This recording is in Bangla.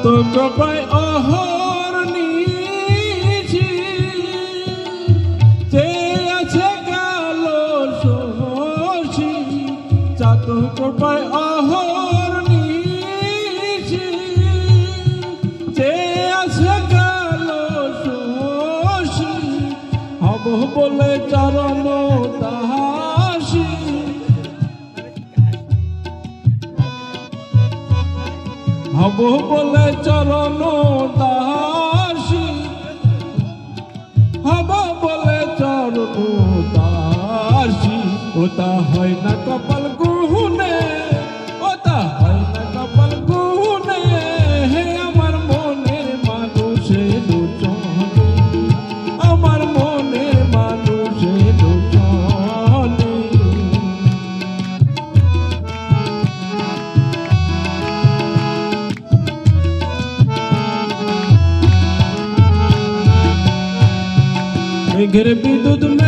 এত কৃপায় অহর নিছি যে আছে কালো সহসী চাত কৃপায় অহর নিছি যে আছে কালো সহসী, হব বলে চরণ হব বলে চরণ দাসী। হব বলে চরণ দাসী। ওটা হয় না কপাল घर भी दूध में